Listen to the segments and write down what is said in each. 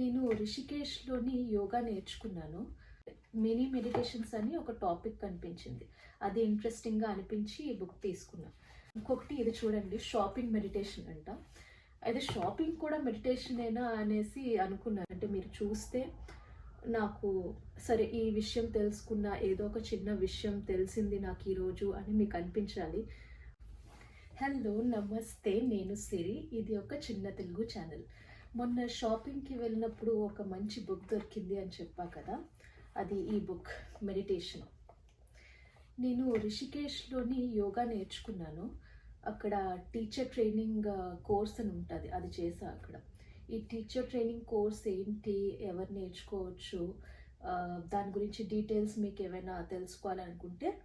నేను రిషికేష్లోని యోగా నేర్చుకున్నాను. Mini meditations అని ఒక టాపిక్ కనిపించింది. అది ఇంట్రెస్టింగ్గా అనిపించి ఈ బుక్ తీసుకున్నాను ఇంకొకటి ఇది చూడండి షాపింగ్ మెడిటేషన్ అంట. అయితే షాపింగ్ కూడా మెడిటేషనేనా అనేసి అనుకున్నాను అంటే మీరు చూస్తే నాకు సరే ఈ విషయం తెలుసుకున్న ఏదో ఒక చిన్న విషయం తెలిసింది నాకు ఈరోజు అని మీకు అనిపించాలి. హలో నమస్తే నేను సిరి. ఇది ఒక చిన్న తెలుగు ఛానల్ మొన్న షాపింగ్కి వెళ్ళినప్పుడు ఒక మంచి బుక్ దొరికింది అని చెప్పా కదా? అది ఈ బుక్ మెడిటేషన్ నేను రిషికేష్లోని యోగా నేర్చుకున్నాను. అక్కడ టీచర్ ట్రైనింగ్ కోర్స్ అని ఉంటుంది. అది చేసా అక్కడ. ఈ టీచర్ ట్రైనింగ్ కోర్స్ ఏంటి? ఎవరు నేర్చుకోవచ్చు? దాని గురించి డీటెయిల్స్ మీకు ఏమైనా తెలుసుకోవాలనుకుంటే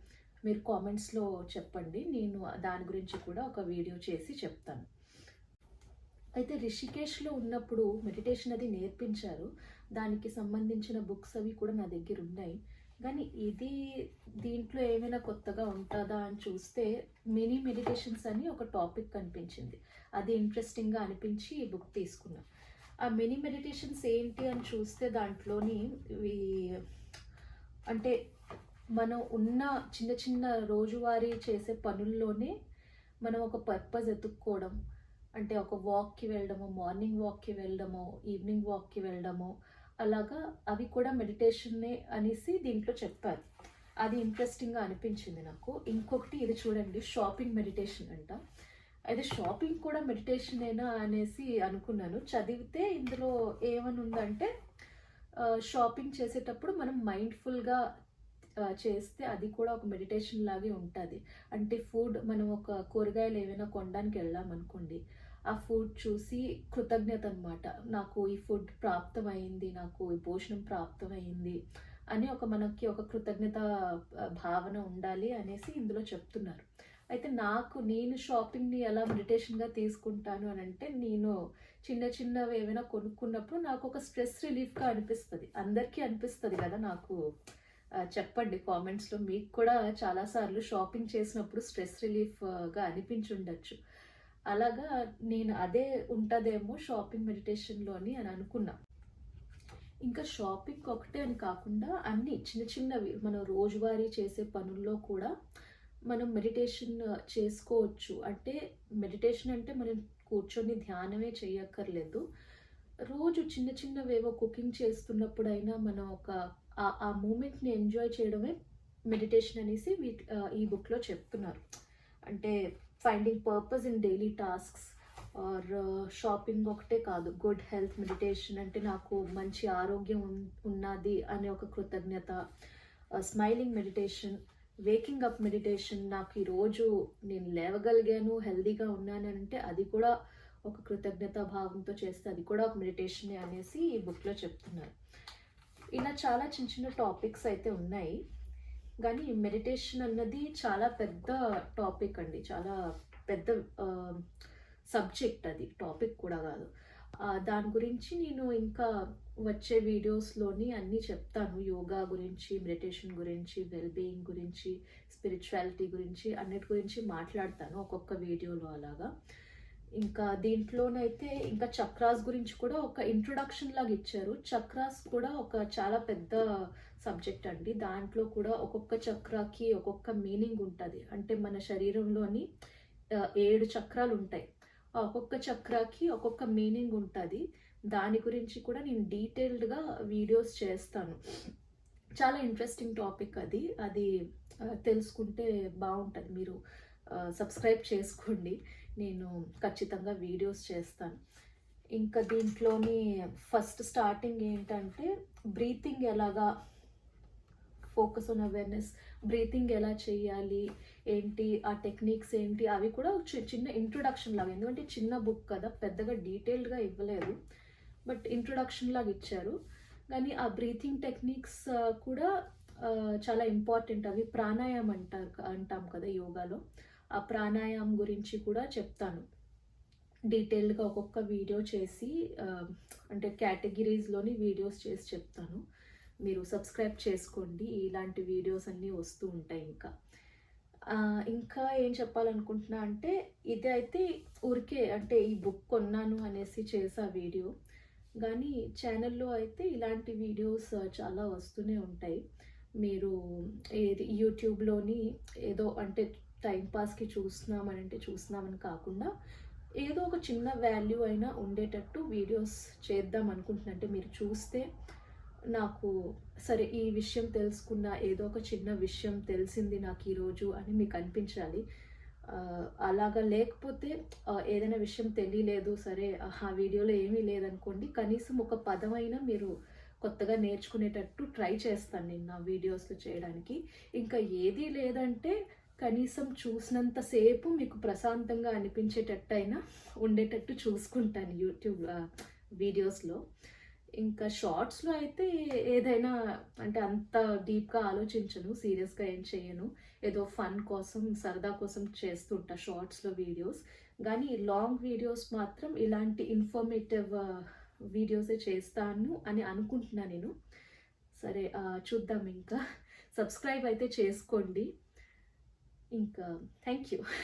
మీరు కామెంట్స్లో చెప్పండి. నేను దాని గురించి కూడా ఒక వీడియో చేసి చెప్తాను. అయితే రిషికేష్లో ఉన్నప్పుడు మెడిటేషన్ అది నేర్పించారు. దానికి సంబంధించిన బుక్స్ అవి కూడా నా దగ్గర ఉన్నాయి. కానీ ఇది దీంట్లో ఏమైనా కొత్తగా ఉంటుందా అని చూస్తే మినీ మెడిటేషన్స్ అని ఒక టాపిక్ కనిపించింది. అది ఇంట్రెస్టింగ్గా అనిపించి ఈ బుక్ తీసుకున్నా. ఆ మినీ మెడిటేషన్స్ ఏంటి అని చూస్తే దాంట్లోని అంటే మనం ఉన్న చిన్న చిన్న రోజువారీ చేసే పనుల్లోనే మనం ఒక పర్పస్ ఎత్తుక్కోవడం అంటే ఒక వాక్కి వెళ్ళడము మార్నింగ్ వాక్కి వెళ్ళడము ఈవినింగ్ వాక్కి వెళ్ళడము అలాగా అవి కూడా మెడిటేషన్నే అనేసి దీంట్లో చెప్పారు. అది ఇంట్రెస్టింగ్గా అనిపించింది నాకు. ఇంకొకటి ఇది చూడండి షాపింగ్ మెడిటేషన్ అంట. అయితే షాపింగ్ కూడా మెడిటేషనేనా అనేసి అనుకున్నాను. చదివితే ఇందులో ఏమని ఉందంటే షాపింగ్ చేసేటప్పుడు మనం మైండ్ఫుల్గా చేస్తే అది కూడా ఒక మెడిటేషన్ లాగే ఉంటుంది. అంటే ఫుడ్ మనం ఒక కూరగాయలు ఏమైనా కొనడానికి వెళ్ళామనుకోండి ఆ ఫుడ్ చూసి కృతజ్ఞత అనమాట నాకు ఈ ఫుడ్ ప్రాప్తమైంది నాకు ఈ భోజనం ప్రాప్తమైంది అని ఒక మనకి ఒక కృతజ్ఞత భావన ఉండాలి అనేసి ఇందులో చెప్తున్నారు. అయితే నాకు నేను షాపింగ్ని ఎలా మెడిటేషన్గా తీసుకుంటాను అని అంటే నేను చిన్న చిన్నవి ఏమైనా కొనుక్కున్నప్పుడు నాకు ఒక స్ట్రెస్ రిలీఫ్గా అనిపిస్తుంది. అందరికీ అనిపిస్తుంది కదా నాకు. చెప్పండి కామెంట్స్లో మీకు కూడా చాలాసార్లు షాపింగ్ చేసినప్పుడు స్ట్రెస్ రిలీఫ్గా అనిపించి ఉండొచ్చు అలాగా నేను అదే ఉంటుందేమో షాపింగ్ మెడిటేషన్లో అని అనుకున్నా. ఇంకా షాపింగ్ ఒకటే అని కాకుండా అన్ని చిన్న చిన్నవి మనం రోజువారీ చేసే పనుల్లో కూడా మనం మెడిటేషన్ చేసుకోవచ్చు. అంటే మెడిటేషన్ అంటే మనం కూర్చొని ధ్యానమే చేయక్కర్లేదు. రోజు చిన్న చిన్నవేవో కుకింగ్ చేస్తున్నప్పుడైనా మనం ఒక ఆ- మూమెంట్ని ఎంజాయ్ చేయడమే మెడిటేషన్ అనేసి వీటి ఈ బుక్లో చెప్తున్నారు. అంటే finding purpose in daily tasks or shopping ఒకటే కాదు. గుడ్ హెల్త్ మెడిటేషన్ అంటే నాకు మంచి ఆరోగ్యం ఉన్నది అనే ఒక కృతజ్ఞత. Smiling meditation waking up meditation నాకు ఈరోజు నేను లేవగలిగాను హెల్దీగా ఉన్నాను అంటే అది కూడా ఒక కృతజ్ఞత భావంతో చేస్తే అది కూడా ఒక మెడిటేషనే అనేసి ఈ బుక్లో చెప్తున్నారు. ఇలా చాలా చిన్న చిన్న టాపిక్స్ అయితే ఉన్నాయి. కానీ మెడిటేషన్ అన్నది చాలా పెద్ద టాపిక్ అండి. చాలా పెద్ద సబ్జెక్ట్ అది. టాపిక్ కూడా కాదు. దాని గురించి నేను ఇంకా వచ్చే వీడియోస్లోని అన్నీ చెప్తాను. యోగా గురించి మెడిటేషన్ గురించి వెల్బీయింగ్ గురించి స్పిరిచువాలిటీ గురించి అన్నిటి గురించి మాట్లాడతాను ఒక్కొక్క వీడియోలో అలాగా. ఇంకా దీంట్లోనైతే ఇంకా చక్రాస్ గురించి కూడా ఒక ఇంట్రొడక్షన్ లాగా ఇచ్చారు. చక్రాస్ కూడా ఒక చాలా పెద్ద సబ్జెక్ట్ అండి. దాంట్లో కూడా ఒక్కొక్క చక్రాకి ఒక్కొక్క మీనింగ్ ఉంటుంది. అంటే మన శరీరంలోని ఏడు చక్రాలు ఉంటాయి. ఒక్కొక్క చక్రాకి ఒక్కొక్క మీనింగ్ ఉంటుంది. దాని గురించి కూడా నేను డీటెయిల్డ్గా వీడియోస్ చేస్తాను. చాలా ఇంట్రెస్టింగ్ టాపిక్ అది. అది తెలుసుకుంటే బాగుంటుంది. మీరు సబ్స్క్రైబ్ చేసుకోండి. నేను ఖచ్చితంగా వీడియోస్ చేస్తాను. ఇంకా దీంట్లోని ఫస్ట్ స్టార్టింగ్ ఏంటంటే బ్రీతింగ్ ఎలాగా ఫోకస్ ఆన్ అవేర్నెస్ బ్రీతింగ్ ఎలా చేయాలి ఏంటి ఆ టెక్నిక్స్ ఏంటి అవి కూడా చిన్న ఇంట్రొడక్షన్ లాగా ఎందుకంటే చిన్న బుక్ కదా పెద్దగా డీటెయిల్డ్గా ఇవ్వలేదు. బట్ ఇంట్రొడక్షన్ లాగా ఇచ్చారు. కానీ ఆ బ్రీతింగ్ టెక్నిక్స్ కూడా చాలా ఇంపార్టెంట్. అవి ప్రాణాయామం అంటారు అంటాం కదా యోగాలో. ఆ ప్రాణాయామం గురించి కూడా చెప్తాను. డీటెయిల్డ్గా ఒక్కొక్క వీడియో చేసి అంటే కేటగిరీస్లోని వీడియోస్ చేసి చెప్తాను. మీరు సబ్స్క్రైబ్ చేసుకోండి. ఇలాంటి వీడియోస్ అన్నీ వస్తూ ఉంటాయి ఇంకా. ఇంకా ఏం చెప్పాలనుకుంటున్నా అంటే ఇది అయితే ఊరికే అంటే ఈ బుక్ కొన్నాను అనేసి చేసా వీడియో. కానీ ఛానల్లో అయితే ఇలాంటి వీడియోస్ చాలా వస్తూనే ఉంటాయి. మీరు ఏది యూట్యూబ్లోని ఏదో అంటే టైంపాస్కి చూస్తున్నామని అంటే చూస్తున్నామని కాకుండా ఏదో ఒక చిన్న వాల్యూ అయినా ఉండేటట్టు వీడియోస్ చేద్దాం అనుకుంటున్నా. అంటే మీరు చూస్తే నాకు సరే ఈ విషయం తెలుసుకున్న ఏదో ఒక చిన్న విషయం తెలిసింది నాకు ఈరోజు అని మీకు అనిపించాలి. అలాగా లేకపోతే ఏదైనా విషయం తెలియలేదు సరే ఆ వీడియోలో ఏమీ లేదనుకోండి కనీసం ఒక పదమైనా మీరు కొత్తగా నేర్చుకునేటట్టు ట్రై చేస్తాను నేను నా వీడియోస్లో చేయడానికి. ఇంకా ఏదీ లేదంటే కనీసం చూసినంతసేపు మీకు ప్రశాంతంగా అనిపించేటట్టు అయినా ఉండేటట్టు చూసుకుంటాను యూట్యూబ్ వీడియోస్లో. ఇంకా షార్ట్స్లో అయితే ఏదైనా అంటే అంత డీప్గా ఆలోచించను సీరియస్గా ఏం చేయను. ఏదో ఫన్ కోసం సరదా కోసం చేస్తుంటా షార్ట్స్లో వీడియోస్. కానీ లాంగ్ వీడియోస్ మాత్రం ఇలాంటి ఇన్ఫర్మేటివ్ వీడియోసే చేస్తాను అని అనుకుంటున్నా నేను. సరే చూద్దాం ఇంకా. సబ్స్క్రైబ్ అయితే చేసుకోండి. income. Thank you.